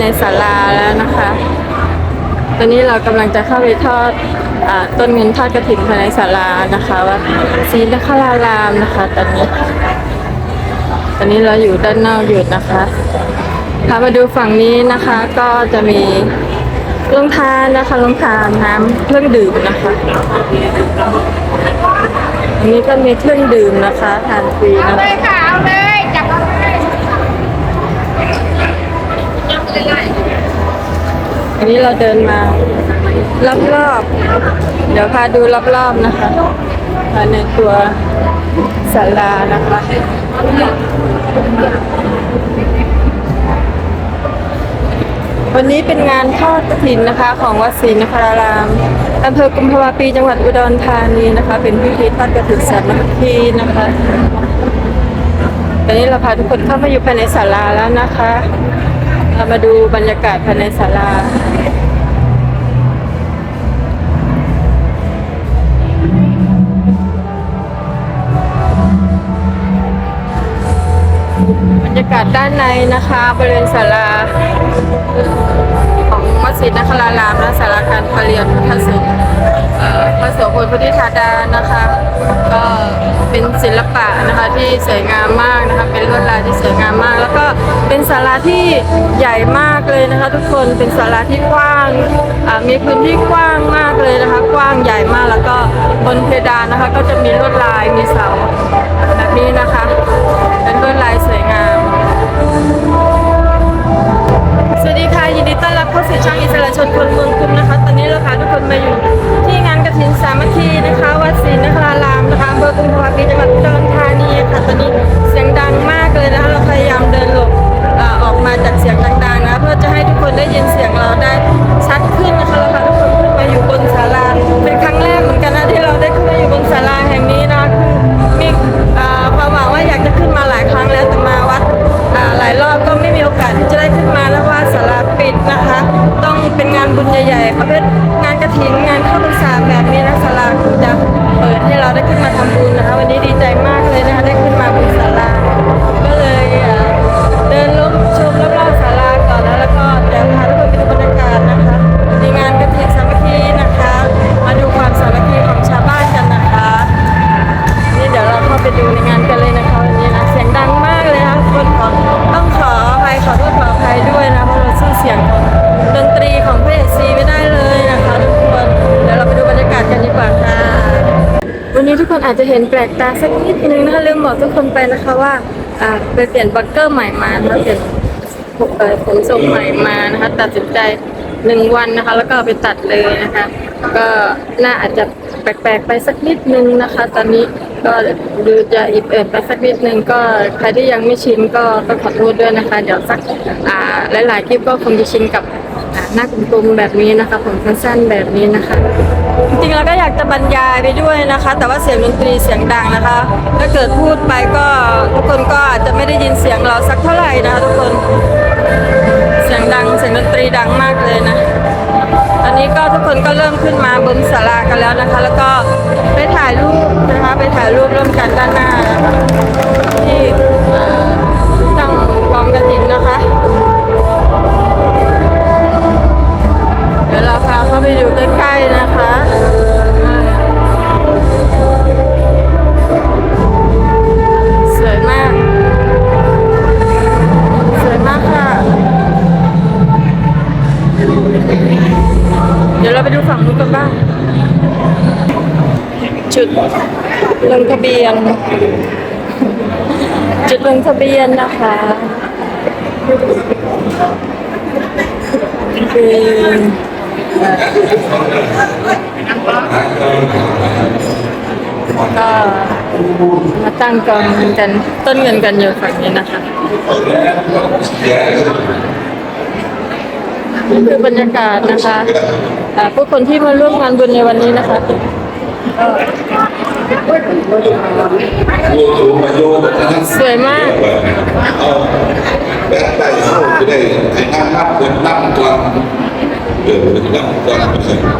ในศาลาแล้วนะคะ ตอนนี้เรากำลังจะเข้าไปทอดอต้นเงินทอดกระถิ่นภายในศาลานะคะว่าศรีนครารามนะคะ ตอนนี้ ตอนนี้เราอยู่ด้านนอกอยู่นะคะพามาดูฝั่งนี้นะคะก็จะมีโรงทานนะคะโรงทานน้ำเครื่องดื่มนะคะอันนี้ก็มีเครื่องดื่มนะคะทานฟรีนะคะ ยค่ะ เอาเลย จับเอาเลย อันนี้เราเดินมารอบๆเดี๋ยวพาดูรอบๆนะคะภายในตัวศาลานะคะวันนี้เป็นงานทอดกฐินนะคะ ของวัดศรีนครารามอำเภอกุมภาวะปีจังหวัดอุดรธานีนะคะ เป็นพิธีทอดกฐินสามัคคีนะคะตอนนี้เราพาทุกคนเข้ามาอยู่ภายในศาลาแล้วนะคะ เรามาดูบรรยากาศภายในศาลา รยากาศด้านในนะคะบริเวณศาลาของมัสยิดนครารามและศาลาการประเรียนพระสงฆ์เอ่อพระโสพลพุทธิธาดานะคะ ก็เป็นศิลปะนะคะที่สวยงามมากนะคะเป็นลวดลายที่สวยงามมาก แล้วก็เป็นศาลาที่ใหญ่มากเลยนะคะ ทุกคนเป็นศาลาที่กว้างมีพื้นที่กว้างมากเลยนะคะ กว้างใหญ่มากแล้วก็บนเพดานนะคะ ก็จะมีลวดลายมีเสาแบบนี้นะคะ เป็นลวดลายสวยงาม สวัสดีค่ะ ยินดีต้อนรับเข้าสู่ช่องอิสระชนคนเมืองคุมนะคะ ตอนนี้เราพาทุกคนมาอยู่ ที่งานกฐินสามัคคีนะคะ วัดศรีนครารามนะคะอำเภอกุมภาวะปีจังหวัดอุดรธานีค่ะ ตอนนี้เสียงดังมากเลยนะคะ เราพยายามเดินหลบออกมาจากเสียงดังๆนะเพื่อจะให้ทุกคนได้ยินเสียงเราได้ชัดขึ้นนะคะเราพาทุกคนขึ้นมาอยู่บนศาลาเป็นครั้งแรกเหมือนกันนะที่เราได้ขึ้นมาอยู่บนศาลาแห่งนี้นะคือมีความหวังว่าอยากจะขึ้นมาหลายครั้งแล้วแต่มาวัด หลายรอบก็ไม่มีโอกาสที่จะได้ขึ้นมาแล้วว่าสาราปิดนะคะ ต้องเป็นงานบุญใหญ่ๆประเภทงานกระถินงานเข้าพรรษาแบบนี้นะสาราคุณจะ อาจจะเห็นแปลกตาสักนิดนึงนะคะลืมบอกทุกคนไปนะคะว่าไปเปลี่ยนบังเกอร์ใหม่มานะคะเปลี่ยนผมทรงใหม่มานะคะ ตัดสินใจหนึ่งวันนะคะ แล้วก็ไปตัดเลยนะคะ ก็น่าอาจจะแปลกๆไปสักนิดนึงนะคะ ตอนนี้ก็ดูจะอิบเอิบไปสักนิดนึงก็ใครที่ยังไม่ชินก็ต้องขอโทษด้วยนะคะ เดี๋ยวสักหลายๆคลิปก็คงจะชินกับอ่าหน้ากลมๆแบบนี้นะคะ ผมสั้นๆแบบนี้นะคะ จริงๆเราก็อยากจะบรรยายไปด้วยนะคะ แต่ว่าเสียงดนตรีเสียงดังนะคะ ถ้าเกิดพูดไปก็ทุกคนก็อาจจะไม่ได้ยินเสียงเราสักเท่าไหร่นะคะทุกคนเสียงดังเสียงดนตรีดังมากเลยนะตอนนี้ก็ทุกคนก็เริ่มขึ้นมาบนศาลากันแล้วนะคะ แล้วก็ไปถ่ายรูปนะคะ ไปถ่ายรูปร่วมกันด้านหน้านะคะที่ตั้งกองกระถินนะคะ ไปดูใกล้ๆนะคะสวยมากสวยมากค่ะเดี๋ยวเราไปดูฝั่งนู้นกันบ้าง จุดลงทะเบียน จุดลงทะเบียนนะคะคือ ก็มาตั้งกองเงินกันต้นเงินกันอยู่ฝั่งนี้นะคะนี่คือบรรยากาศนะคะอ่าผู้คนที่มาร่วมงานบุญในวันนี้นะคะผู้สูงอายุนะครับสวยมากเอาแบบได้เข้าจะได้ให้ท่านนับเงินนั บก่อนเออนับก่อน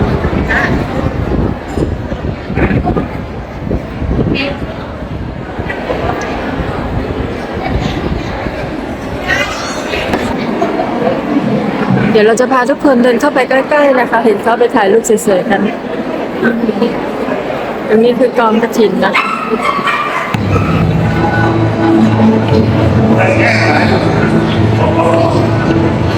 เดี๋ยวเราจะพาทุกคนเดินเข้าไปใกล้ๆนะคะ เห็นเขาไปถ่ายรูปสวยๆกัน ตรงนี้คือกองกระถินนะ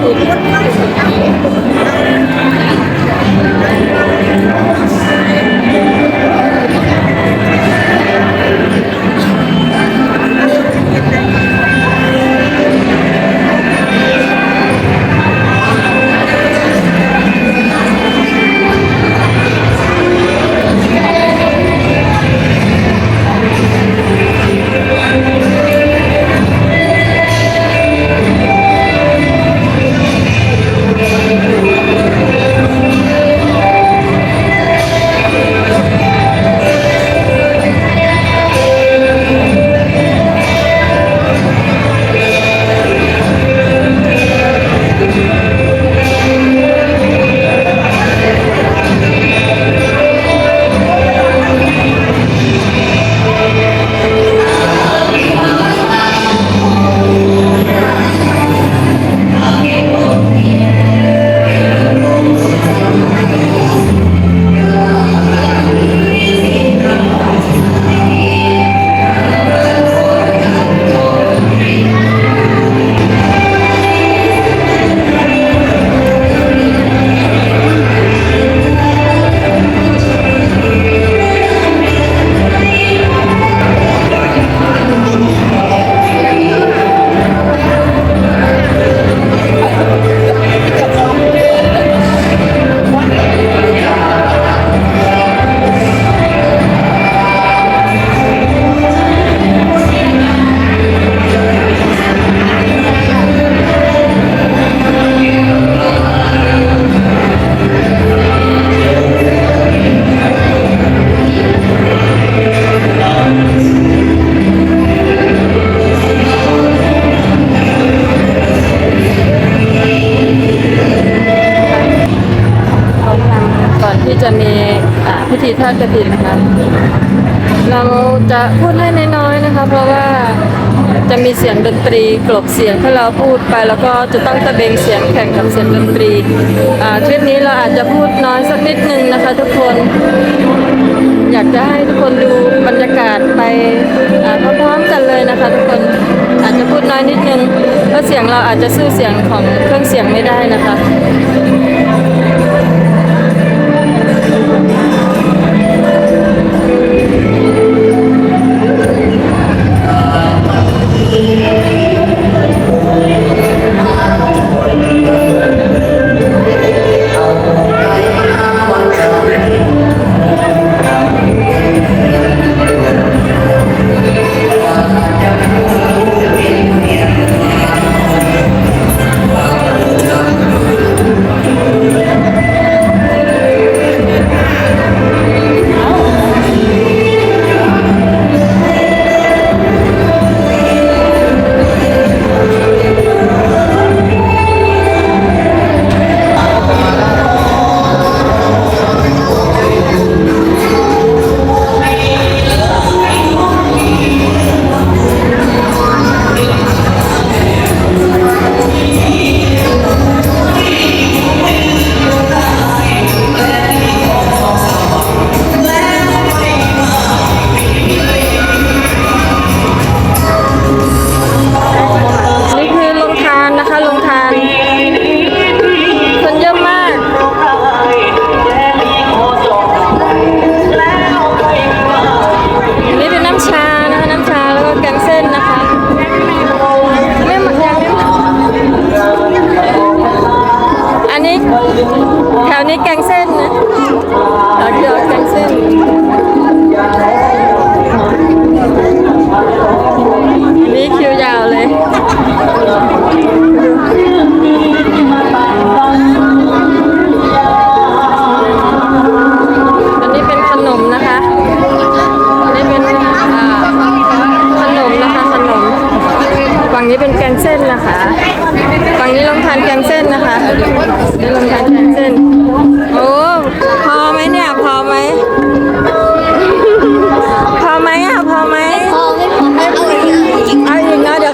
แล้วก็ต้องใส่เขาทำก่อนที่มีอ่าพิธีทอ ดกระถินนะคะ เราจะพูดให้น้อยๆนะคะ เพราะว่าจะมีเสียงดนตรีกลบเสียงถ้าเราพูดไป แล้วก็จะต้องตะเบงเสียงแข่งกับเสียงดนตรีอ่าคลิปนี้เราอาจจะพูดน้อยสักนิดนึงนะคะ ทุกคน อยากจะให้ทุกคนดูบรรยากาศไปพร้อมๆกันเลยนะคะ ทุกคนอาจจะพูดน้อยนิดนึงเพราะเสียงเราอาจจะสู้เสียงของเครื่องเสียงไม่ได้นะคะ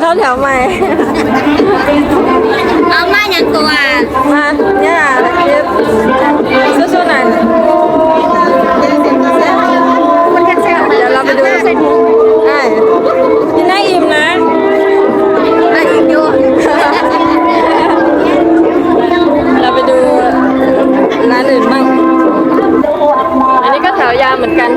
ข้าแถวใหม่ เอามาอย่างตัวมาเนี่ยเย็บสู้ๆหน่อยเดี๋ยวเราไปดูใช่กินได้อิ่มนะได้อิ่มอยู่เราไปดูร้านอื่นบ้างอันนี้ก็แถวยาวเหมือนกัน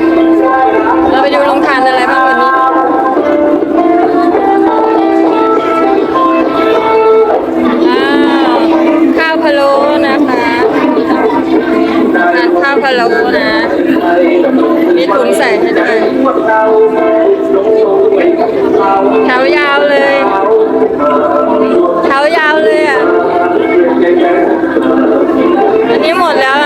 พะโล้นะ มีถุงใส่ให้ด้วยแถวยาวเลยแถวยาวเลยอะ อันนี้หมดแล้ว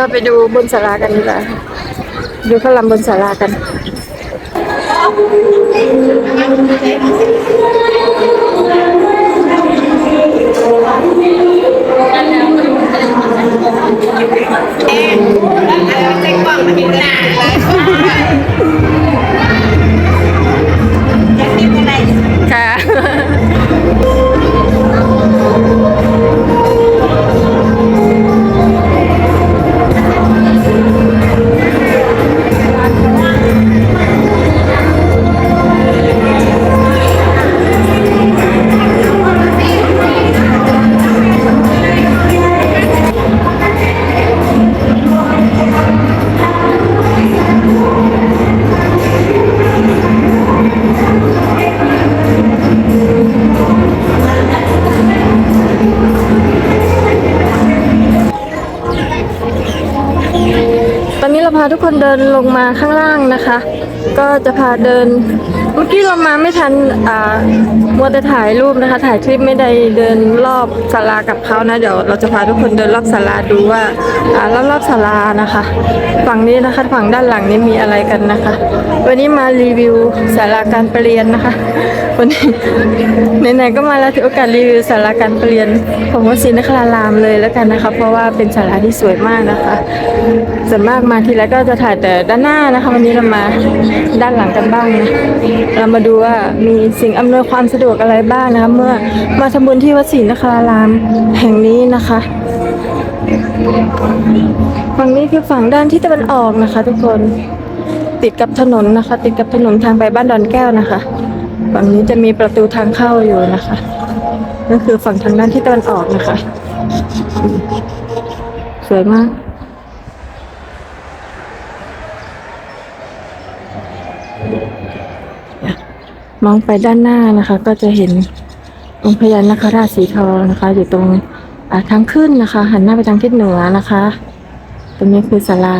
เราไปดูบนศาลากันดีกว่าดูพระลำบนศาลากันเอ๊ะแล้วจะกล่องมันเป็นหนา พาทุกคนเดินลงมาข้างล่างนะคะ ก็จะพาเดิน เมื่อกี้ลงมาไม่ทันอ่ามัวแต่ถ่ายรูปนะคะ ถ่ายคลิปไม่ได้เดินรอบศาลากับเขานะ เดี๋ยวเราจะพาทุกคนเดินรอบศาลาดูว่าอ่ารอบรอบศาลานะคะ ฝั่งนี้นะคะฝั่งด้านหลังนี้มีอะไรกันนะคะ วันนี้มารีวิวศาลาการประเรียนนะคะ วันนี้ไหนๆก็มาแล้วถือโอกาสรีวิวศาลาการเประเรียนของวัดศรีนครารามเลยแล้วกันนะคะ เพราะว่าเป็นศาลาที่สวยมากนะคะส่วนมากมาทีไรก็จะถ่ายแต่ด้านหน้านะคะ วันนี้เรามาด้านหลังกันบ้างนะเรามาดูว่ามีสิ่งอำนวยความสะดวกอะไรบ้างนะคะเมื่อมาทำบุญที่วัดศรีนครารามแห่งนี้นะคะฝั่งนี้คือฝั่งด้านที่ตะวันออกนะคะ ทุกคนติดกับถนนนะคะ ติดกับถนนทางไปบ้านดอนแก้วนะคะ ฝั่งนี้จะมีประตูทางเข้าอยู่นะคะนั่นคือฝั่งทางด้านที่ตะวันออกนะคะ สวยมากมองไปด้านหน้านะคะ ก็จะเห็นองค์พญานาคราชสีทองนะคะ อยู่ตรงทางขึ้นนะคะ หันหน้าไปทางทิศเหนือนะคะ ตรงนี้คือศาลา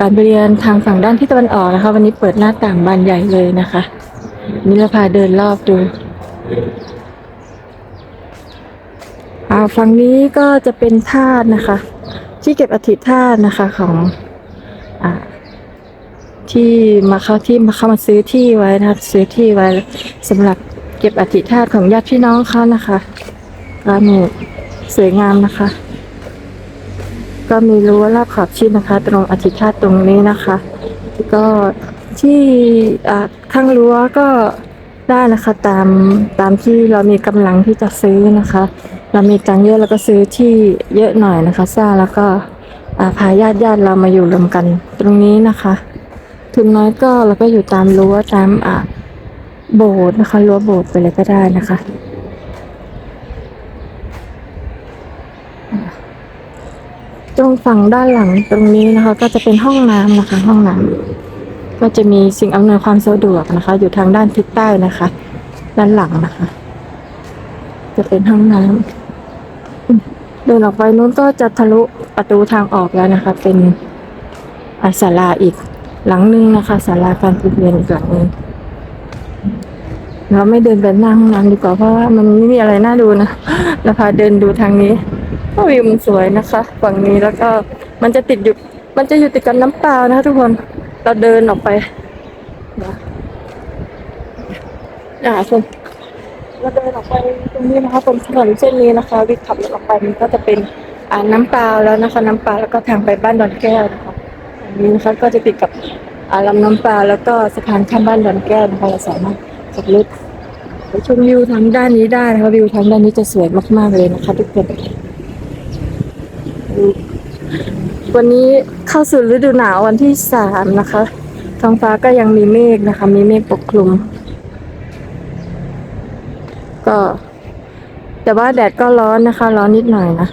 การเรียนทางฝั่งด้านที่ตะวันออกนะคะ วันนี้เปิดหน้าต่างบานใหญ่เลยนะคะ นี่เราพาเดินรอบดูอ่าฝั่งนี้ก็จะเป็นธาตุนะคะ ที่เก็บอธิธาตุนะคะของอ่าที่มาเข้าที่มาเข้ามาซื้อที่ไว้นะคะซื้อที่ไว้สำหรับเก็บอธิธาตุของญาติพี่น้องเขานะคะก็มีสวยงามนะคะ ก็มีรั้วรอบขอบชิดนะคะ ตรงอธิธาตุตรงนี้นะคะ ก็ ที่ข้างรั้วก็ได้นะคะตามตามที่เรามีกำลังที่จะซื้อนะคะ เรามีตังเยอะแล้วก็ซื้อที่เยอะหน่อยนะคะสร้าแล้วก็พาญาติญาติเรามาอยู่รวมกันตรงนี้นะคะ ทุนน้อยก็เราก็อยู่ตามรั้วตามอ่าโบสถ์นะคะรั้วโบสถ์ไปเลยก็ได้นะคะตรงฝั่งด้านหลังตรงนี้นะคะ ก็จะเป็นห้องน้ำนะคะ ห้องน้ำ ก็จะมีสิ่งอำนวยความสะดวกนะคะ อยู่ทางด้านทิศใต้นะคะ ด้านหลังนะคะ จะเป็นห้องน้ำเดินออกไปนู้นก็จะทะลุประตูทางออกแล้วนะคะ เป็นอาศาลาอีกหลังหนึงนะคะศาลาการประเรียนอีกหลังนึงเราไม่เดินไปหน้าห้องน้ำดีกว่าเพราะว่ามันไม่มีอะไรน่าดูนะเราพาเดินดูทางนี้ก็วิวมันสวยนะคะ ฝั่งนี้แล้วก็มันจะติดอยู่มันจะอยู่ติดกับน้ำเปล่านะคะทุกคน เราเดินออกไปนะอ่าชมเราเดินออกไปตรงนี้นะคะตรงถนนเส้นนี้นะคะ วิ่งขับรถออกไปมันก็จะเป็นอ่าน้ำเปล่าแล้วนะคะ น้ำเปล่าแล้วก็ทางไปบ้านดอนแก้วนะคะอันนี้นะคะก็จะติดกับอ่าลำน้ำปลาแล้วก็สะพานข้ามบ้านดอนแก้วนะคะเราสามารถขับรถไปชมวิวทางด้านนี้ได้นะคะวิวทางด้านนี้จะสวยมากๆเลยนะคะ ทุกคน วันนี้เข้าสู่ฤดูหนาววันที่สามนะคะ ท้องฟ้าก็ยังมีเมฆนะคะ มีเมฆปกคลุม ก็ แต่ว่าแดดก็ร้อนนะคะ ร้อนนิดหน่อยนะ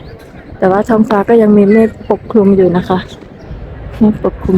แต่ว่าท้องฟ้าก็ยังมีเมฆปกคลุมอยู่นะคะ เมฆปกคลุม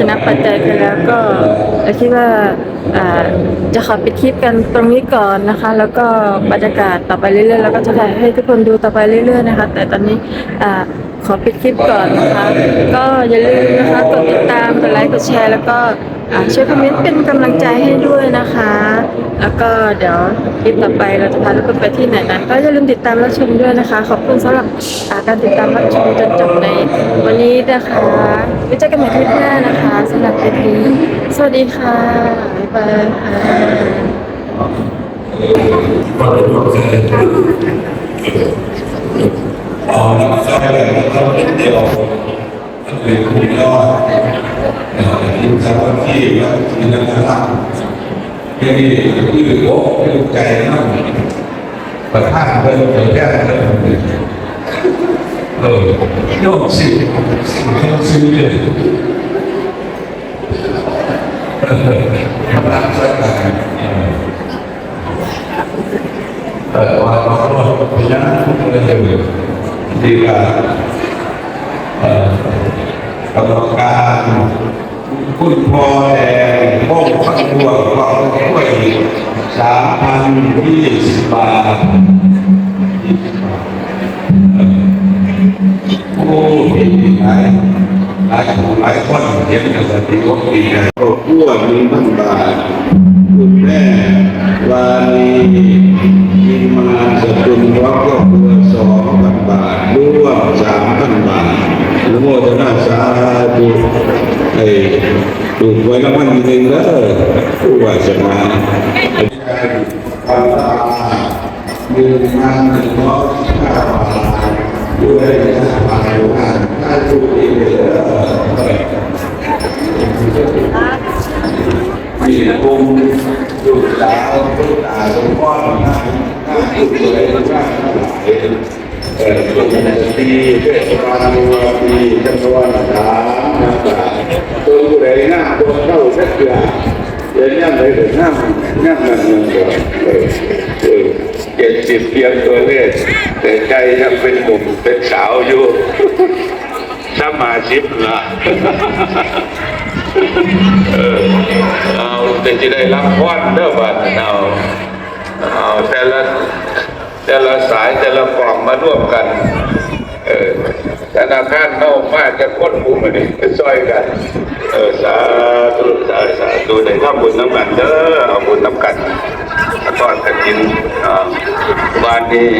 จะนับปัจจัยกันแล้วก็เราคิดว่าจะขอปิดคลิปกันตรงนี้ก่อนนะคะ แล้วก็บรรยากาศต่อไปเรื่อยๆแล้วก็จะถ่ายให้ทุกคนดูต่อไปเรื่อยๆนะคะ แต่ตอนนี้ขอปิดคลิปก่อนนะคะ ก็อย่าลืมนะคะกดติดตามกดไลค์กดแชร์ แล้วก็ ช่วยคอมเมนต์เป็นกำลังใจให้ด้วยนะคะ แล้วก็เดี๋ยวคลิปต่อไปเราจะพาทุกคนไปที่ไหนนั้น ก็อย่าลืมติดตามรับชมด้วยนะคะ ขอบคุณสำหรับการติดตามรับชมจนจบในวันนี้นะคะไว้เจอกันใหม่คลิปหน้านะคะสำหรับคลิปนี้ สวัสดีค่ะบ๊ายบายค่ะอ๋อใช้แบบเขาเดียวเป็นคุณยอด ทีมสามัคคีและทีมนักข่าวที่นี่ที่โอ้เป็นใจมากประธานเป็นเผยแพร่เลย คุณพ่อแดงโป้งพักบัวของช่วยสามพันยี่สิบบาทยี่สิบบาทเอ่อโอ้ดีหลายหลายคนหลายคนเห็นกันแต่ดีว่าดีนะครอบครัวมีมันบาทคุณแม่วานีมีมาสกุลวัดครอบครัวสองพันบาทร่วมสามพันบาท โมทนาสาธุไอ้ถูกไว้รางวัลที่หนึ่งแล้วผู้วาสนาความตาหนึ่งพันหนึ่งร้อยห้าบาทด้วยนะบาทว่าถ้าถูกอีกเลยมีองค์ลูกสาวลูกตาสมพรนะถ้าถูกเลย ก็ได้เออตัวตีเทศบาลวัวปีจังหวัดถามนะครับตัวผู้ใดหน้าตัวเข้าสักเกือเดี๋ยวนี้เลยเดี๋ยวหน้าหน้ามันมันก็เออเออเจ็ดสิบเพียงตัวเลขแต่ใจยังเป็นหนุ่มเป็นสาวอยู่สมาชิกละเออเอาแต่จะได้รับพรเด้อบัดเอาเอาแต่ละ แต่ละสายแต่ละกล่องมาร่วมกัน เออธนาคารเน่ามากจะค้นหมู่มาดิซอยกัน เออสาธุสาธุสาธุได้ทำบุญน้ำกันเด้อเอาบุญน้ำกันตอนกันกินอ่าบ้านนี้